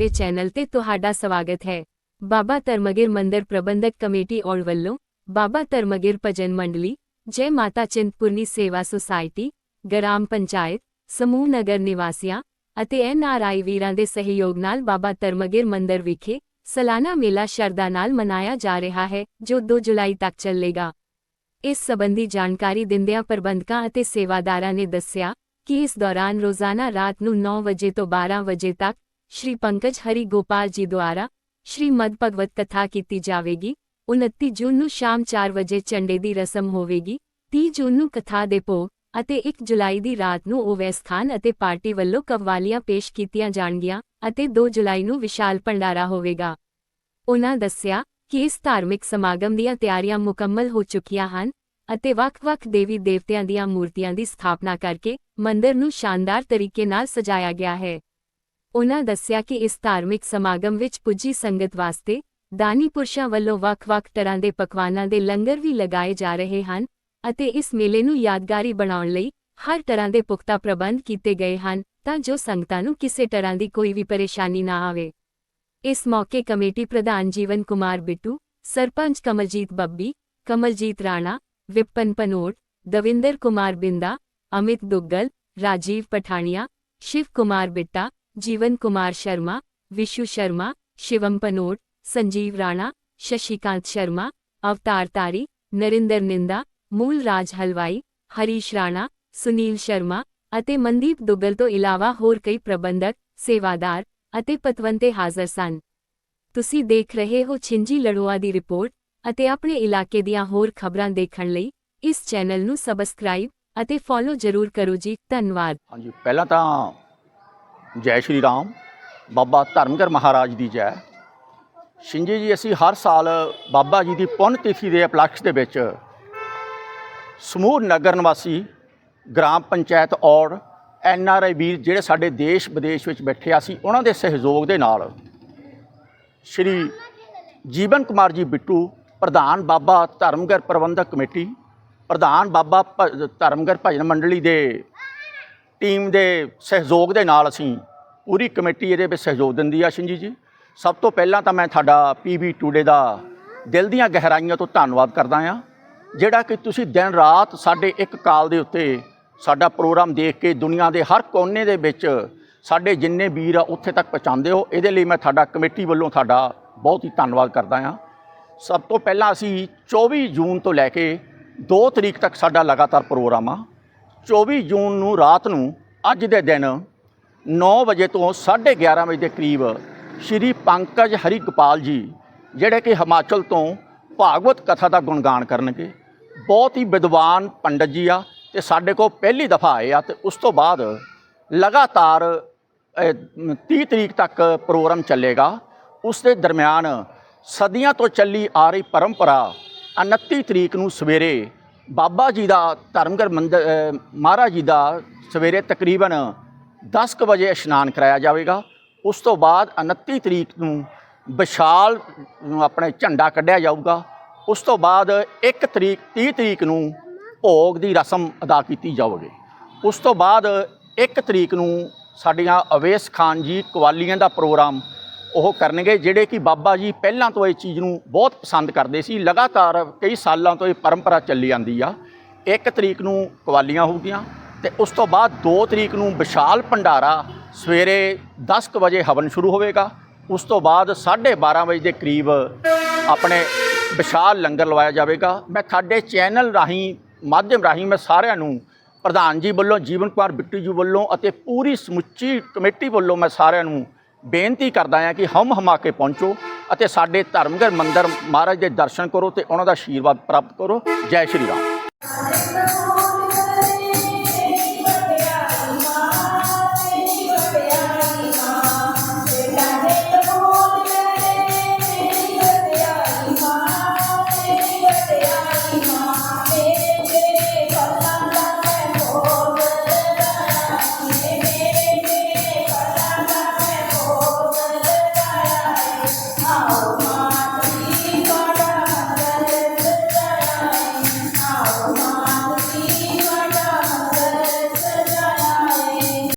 ਸਾਡੇ ਚੈਨਲ ਤੇ ਤੁਹਾਡਾ ਸਵਾਗਤ ਹੈ। ਬਾਬਾ ਧਰਮਗਿਰ ਮੰਦਿਰ ਪ੍ਰਬੰਧਕ ਕਮੇਟੀ ਔਰ ਵੱਲੋਂ ਬਾਬਾ ਧਰਮਗਿਰ ਭਜਨ ਮੰਡਲੀ, ਜੈ ਮਾਤਾ ਚਿੰਤਪੁਰਨੀ ਸੇਵਾ ਸੁਸਾਇਟੀ, ਗ੍ਰਾਮ ਪੰਚਾਇਤ, ਸਮੂਹ ਨਗਰ ਨਿਵਾਸੀਆਂ ਅਤੇ ਐਨਆਰਆਈ ਵੀਰਾਂ ਦੇ ਸਹਿਯੋਗ ਨਾਲ ਬਾਬਾ ਧਰਮਗਿਰ ਮੰਦਿਰ ਵਿਖੇ ਸਾਲਾਨਾ ਮੇਲਾ ਸ਼ਰਧਾ ਨਾਲ ਮਨਾਇਆ ਜਾ ਰਿਹਾ ਹੈ, ਜੋ 2 ਜੁਲਾਈ ਤੱਕ ਚੱਲੇਗਾ। ਇਸ ਸੰਬੰਧੀ ਜਾਣਕਾਰੀ ਦਿੰਦਿਆਂ ਪ੍ਰਬੰਧਕਾਂ ਅਤੇ ਸੇਵਾਦਾਰਾਂ ਨੇ ਦੱਸਿਆ ਕਿ ਇਸ ਦੌਰਾਨ ਰੋਜ਼ਾਨਾ ਰਾਤ ਨੂੰ 9 ਵਜੇ ਤੋਂ 12 ਵਜੇ ਤੱਕ ਸ਼੍ਰੀ ਪੰਕਜ ਹਰੀ ਗੋਪਾਲ ਜੀ ਦੁਆਰਾ ਸ਼੍ਰੀ ਮਦ ਭਗਵਤ ਕਥਾ ਕੀਤੀ ਜਾਵੇਗੀ 29 ਜੂਨ ਨੂੰ ਸ਼ਾਮ 4 ਵਜੇ ਚੰਡੇ ਦੀ ਰਸਮ ਹੋਵੇਗੀ 30 ਜੂਨ ਨੂੰ ਕਥਾ ਦੇ ਭੋਗ ਅਤੇ 1 ਜੁਲਾਈ ਦੀ ਰਾਤ ਨੂੰ ਓਵੈਸਥਾਨ ਅਤੇ ਪਾਰਟੀ ਵੱਲੋਂ ਕਵਾਲੀਆਂ ਪੇਸ਼ ਕੀਤੀਆਂ ਜਾਣਗੀਆਂ ਅਤੇ 2 ਜੁਲਾਈ ਨੂੰ ਵਿਸ਼ਾਲ ਭੰਡਾਰਾ ਹੋਵੇਗਾ ਉਹਨਾਂ ਦੱਸਿਆ ਕਿ ਇਸ ਧਾਰਮਿਕ ਸਮਾਗਮ ਦੀਆਂ ਤਿਆਰੀਆਂ ਮੁਕੰਮਲ ਹੋ ਚੁੱਕੀਆਂ ਹਨ ਅਤੇ ਵੱਖ-ਵੱਖ ਦੇਵੀ ਦੇਵਤਿਆਂ ਦੀਆਂ ਮੂਰਤੀਆਂ ਦੀ ਸਥਾਪਨਾ ਕਰਕੇ ਮੰਦਰ ਨੂੰ ਸ਼ਾਨਦਾਰ ਤਰੀਕੇ ਨਾਲ ਸਜਾਇਆ ਗਿਆ ਹੈ ਉਨ੍ਹਾਂ ਦੱਸਿਆ ਕਿ ਇਸ ਧਾਰਮਿਕ ਸਮਾਗਮ ਵਿੱਚ ਪੁੱਜੀ ਸੰਗਤ ਵਾਸਤੇ ਦਾਨੀ ਪੁਰਸ਼ਾਂ ਵੱਲੋਂ ਵੱਖ-ਵੱਖ ਤਰ੍ਹਾਂ ਦੇ ਪਕਵਾਨਾਂ ਦੇ ਲੰਗਰ ਵੀ ਲਗਾਏ ਜਾ ਰਹੇ ਹਨ ਅਤੇ ਇਸ ਮੇਲੇ ਨੂੰ ਯਾਦਗਾਰੀ ਬਣਾਉਣ ਲਈ ਹਰ ਤਰ੍ਹਾਂ ਦੇ ਪੁਖਤਾ ਪ੍ਰਬੰਧ ਕੀਤੇ ਗਏ ਹਨ ਤਾਂ ਜੋ ਸੰਗਤਾਂ ਨੂੰ ਕਿਸੇ ਤਰ੍ਹਾਂ ਦੀ ਕੋਈ ਵੀ ਪਰੇਸ਼ਾਨੀ ਨਾ ਆਵੇ। ਇਸ ਮੌਕੇ ਕਮੇਟੀ ਪ੍ਰਧਾਨ ਜੀਵਨ ਕੁਮਾਰ ਬਿੱਟੂ, ਸਰਪੰਚ ਕਮਲਜੀਤ ਬੱਬੀ, ਕਮਲਜੀਤ ਰਾਣਾ, ਵਿਪਨ ਪਨੋਟ ਦਵਿੰਦਰ ਕੁਮਾਰ ਬਿੰਦਾ, ਅਮਿਤ ਦੁੱਗਲ, ਰਾਜੀਵ ਪਠਾਣੀਆ, ਸ਼ਿਵ ਕੁਮਾਰ ਬਿੱਟਾ ਜੀਵਨ ਕੁਮਾਰ ਸ਼ਰਮਾ, ਵਿਸ਼ੂ ਸ਼ਰਮਾ, ਸ਼ਿਵਮ ਪਨੋਟ ਸੰਜੀਵ ਰਾਣਾ, ਸ਼ਸ਼ੀਕਾਂਤ ਸ਼ਰਮਾ, ਅਵਤਾਰ ਤਾਰੀ, ਨਰਿੰਦਰ ਨਿੰਦਾ, ਮੂਲ ਰਾਜ ਹਲਵਾਈ, ਹਰੀਸ਼ ਰਾਣਾ, ਸੁਨੀਲ ਸ਼ਰਮਾ ਅਤੇ ਮਨਦੀਪ ਦੁੱਗਲ ਤੋਂ ਇਲਾਵਾ ਹੋਰ ਕਈ ਪ੍ਰਬੰਧਕ, ਸੇਵਾਦਾਰ ਅਤੇ ਪਤਵੰਤੇ ਹਾਜ਼ਰ ਸਨ। ਤੁਸੀਂ ਦੇਖ ਰਹੇ ਹੋ ਛਿੰਜੀ ਲੜੋਆ ਦੀ ਰਿਪੋਰਟ ਅਤੇ ਆਪਣੇ ਇਲਾਕੇ ਦੀਆਂ ਹੋਰ ਖਬਰਾਂ ਦੇਖਣ ਲਈ ਇਸ ਚੈਨਲ ਨੂੰ ਸਬਸਕ੍ਰਾਈਬ ਅਤੇ ਫੋਲੋ ਜ਼ਰੂਰ ਕਰੋ ਜੀ। ਧੰਨਵਾਦ। ਹਾਂਜੀ, ਪਹਿਲਾਂ ਤਾਂ ਜੈ ਸ਼੍ਰੀ ਰਾਮ। ਬਾਬਾ ਧਰਮਗਰ ਮਹਾਰਾਜ ਦੀ ਜੈ। ਸ਼ਿੰਜੀ ਜੀ, ਅਸੀਂ ਹਰ ਸਾਲ ਬਾਬਾ ਜੀ ਦੀ ਪੁੰਨ ਤਿਥੀ ਦੇ ਉਪਲਕਸ਼ ਦੇ ਵਿੱਚ ਸਮੂਹ ਨਗਰ ਨਿਵਾਸੀ, ਗ੍ਰਾਮ ਪੰਚਾਇਤ ਔਰ ਐਨ ਆਰ ਆਈ ਵੀਰ ਜਿਹੜੇ ਸਾਡੇ ਦੇਸ਼ ਵਿਦੇਸ਼ ਵਿੱਚ ਬੈਠੇ ਆ ਸੀ ਉਹਨਾਂ ਦੇ ਸਹਿਯੋਗ ਦੇ ਨਾਲ ਸ਼੍ਰੀ ਜੀਵਨ ਕੁਮਾਰ ਜੀ ਬਿੱਟੂ, ਪ੍ਰਧਾਨ ਬਾਬਾ ਧਰਮਗਰ ਪ੍ਰਬੰਧਕ ਕਮੇਟੀ, ਪ੍ਰਧਾਨ ਬਾਬਾ ਭ- ਧਰਮਗਰ ਭਜਨ ਮੰਡਲੀ ਦੇ ਟੀਮ ਦੇ ਸਹਿਯੋਗ ਦੇ ਨਾਲ ਅਸੀਂ ਪੂਰੀ ਕਮੇਟੀ ਇਹਦੇ ਵਿੱਚ ਸਹਿਯੋਗ ਦਿੰਦੀ ਆ ਸ਼ਿੰਜੀ ਜੀ। ਸਭ ਤੋਂ ਪਹਿਲਾਂ ਤਾਂ ਮੈਂ ਤੁਹਾਡਾ ਪੀਬੀ ਟੂਡੇ ਦਾ ਦਿਲ ਦੀਆਂ ਗਹਿਰਾਈਆਂ ਤੋਂ ਧੰਨਵਾਦ ਕਰਦਾ ਆ। ਜਿਹੜਾ ਕਿ ਤੁਸੀਂ ਦਿਨ ਰਾਤ ਸਾਡੇ ਇੱਕ ਕਾਲ ਦੇ ਉੱਤੇ ਸਾਡਾ ਪ੍ਰੋਗਰਾਮ ਦੇਖ ਕੇ ਦੁਨੀਆ ਦੇ ਹਰ ਕੋਨੇ ਦੇ ਵਿੱਚ ਸਾਡੇ ਜਿੰਨੇ ਵੀਰ ਆ ਉੱਥੇ ਤੱਕ ਪਹੁੰਚਾਉਂਦੇ ਹੋ, ਇਹਦੇ ਲਈ ਮੈਂ ਤੁਹਾਡਾ ਕਮੇਟੀ ਵੱਲੋਂ ਤੁਹਾਡਾ ਬਹੁਤ ਹੀ ਧੰਨਵਾਦ ਕਰਦਾ ਆ। ਸਭ ਤੋਂ ਪਹਿਲਾਂ ਅਸੀਂ 24 ਜੂਨ ਤੋਂ ਲੈ ਕੇ 2 ਤਰੀਕ ਤੱਕ ਸਾਡਾ ਲਗਾਤਾਰ ਪ੍ਰੋਗਰਾਮ ਆ। 24 ਜੂਨ ਨੂੰ ਰਾਤ ਨੂੰ ਅੱਜ ਦੇ ਦਿਨ 9 ਵਜੇ ਤੋਂ 11:30 ਵਜੇ ਦੇ ਕਰੀਬ ਸ਼੍ਰੀ ਪੰਕਜ ਹਰੀ ਗੋਪਾਲ ਜੀ ਜਿਹੜੇ ਕਿ ਹਿਮਾਚਲ ਤੋਂ ਭਾਗਵਤ ਕਥਾ ਦਾ ਗੁਣਗਾਨ ਕਰਨਗੇ ਬਹੁਤ ਹੀ ਵਿਦਵਾਨ ਪੰਡਤ ਜੀ ਆ ਤੇ ਸਾਡੇ ਕੋਲ ਪਹਿਲੀ ਦਫਾ ਆਏ ਆ ਤੇ ਉਸ ਤੋਂ ਬਾਅਦ ਲਗਾਤਾਰ ਅਹ, 30 ਤਰੀਕ ਤੱਕ ਪ੍ਰੋਗਰਾਮ ਚੱਲੇਗਾ। ਉਸ ਦੇ ਦਰਮਿਆਨ ਸਦੀਆਂ ਤੋਂ ਚੱਲੀ ਆ ਰਹੀ ਪਰੰਪਰਾ 29 ਤਰੀਕ ਨੂੰ ਸਵੇਰੇ ਬਾਬਾ ਜੀ ਦਾ ਧਰਮਗੜ ਮੰਦਰ ਮਹਾਰਾਜ ਜੀ ਦਾ ਸਵੇਰੇ ਤਕਰੀਬਨ 10 ਕੁ ਵਜੇ ਇਸ਼ਨਾਨ ਕਰਾਇਆ ਜਾਵੇਗਾ। ਉਸ ਤੋਂ ਬਾਅਦ 29 ਤਰੀਕ ਨੂੰ ਵਿਸ਼ਾਲ ਆਪਣੇ ਝੰਡਾ ਕੱਢਿਆ ਜਾਊਗਾ। ਉਸ ਤੋਂ ਬਾਅਦ 1 ਤਰੀਕ 30 ਤਰੀਕ ਨੂੰ ਭੋਗ ਦੀ ਰਸਮ ਅਦਾ ਕੀਤੀ ਜਾਵੇਗੀ ਉਸ ਤੋਂ ਬਾਅਦ 1 ਤਰੀਕ ਨੂੰ ਸਾਡੀਆਂ ਅਵੇਸ ਖਾਨ ਜੀ ਕਵਾਲੀਆਂ ਦਾ ਪ੍ਰੋਗਰਾਮ ਉਹ ਕਰਨਗੇ, ਜਿਹੜੇ ਕਿ ਬਾਬਾ ਜੀ ਪਹਿਲਾਂ ਤੋਂ ਇਹ ਚੀਜ਼ ਨੂੰ ਬਹੁਤ ਪਸੰਦ ਕਰਦੇ ਸੀ। ਲਗਾਤਾਰ ਕਈ ਸਾਲਾਂ ਤੋਂ ਇਹ ਪਰੰਪਰਾ ਚੱਲੀ ਜਾਂਦੀ ਆ। 1 ਤਰੀਕ ਨੂੰ ਕਵਾਲੀਆਂ ਹੋਊਗੀਆਂ ਤੇ ਉਸ ਤੋਂ ਬਾਅਦ 2 ਤਰੀਕ ਨੂੰ ਵਿਸ਼ਾਲ ਭੰਡਾਰਾ ਸਵੇਰੇ 10 ਕੁ ਵਜੇ ਹਵਨ ਸ਼ੁਰੂ ਹੋਵੇਗਾ। ਉਸ ਤੋਂ ਬਾਅਦ 12:30 ਵਜੇ ਦੇ ਕਰੀਬ ਆਪਣੇ ਵਿਸ਼ਾਲ ਲੰਗਰ ਲਵਾਇਆ ਜਾਵੇਗਾ। ਮੈਂ ਤੁਹਾਡੇ ਚੈਨਲ ਰਾਹੀਂ, ਮਾਧਿਅਮ ਰਾਹੀਂ ਮੈਂ ਸਾਰਿਆਂ ਨੂੰ, ਪ੍ਰਧਾਨ ਜੀ ਵੱਲੋਂ, ਜੀਵਨ ਕੁਮਾਰ ਬਿੱਟੂ ਜੀ ਵੱਲੋਂ ਅਤੇ ਪੂਰੀ ਸਮੁੱਚੀ ਕਮੇਟੀ ਵੱਲੋਂ ਮੈਂ ਸਾਰਿਆਂ ਨੂੰ ਬੇਨਤੀ ਕਰਦਾ ਹਾਂ ਕਿ ਹਮ ਹਮਾ ਕੇ ਪਹੁੰਚੋ ਅਤੇ ਸਾਡੇ ਧਰਮਗਰ ਮੰਦਰ ਮਹਾਰਾਜ ਦੇ ਦਰਸ਼ਨ ਕਰੋ ਤੇ ਉਹਨਾਂ ਦਾ ਆਸ਼ੀਰਵਾਦ ਪ੍ਰਾਪਤ ਕਰੋ। ਜੈ ਸ਼੍ਰੀ ਰਾਮ।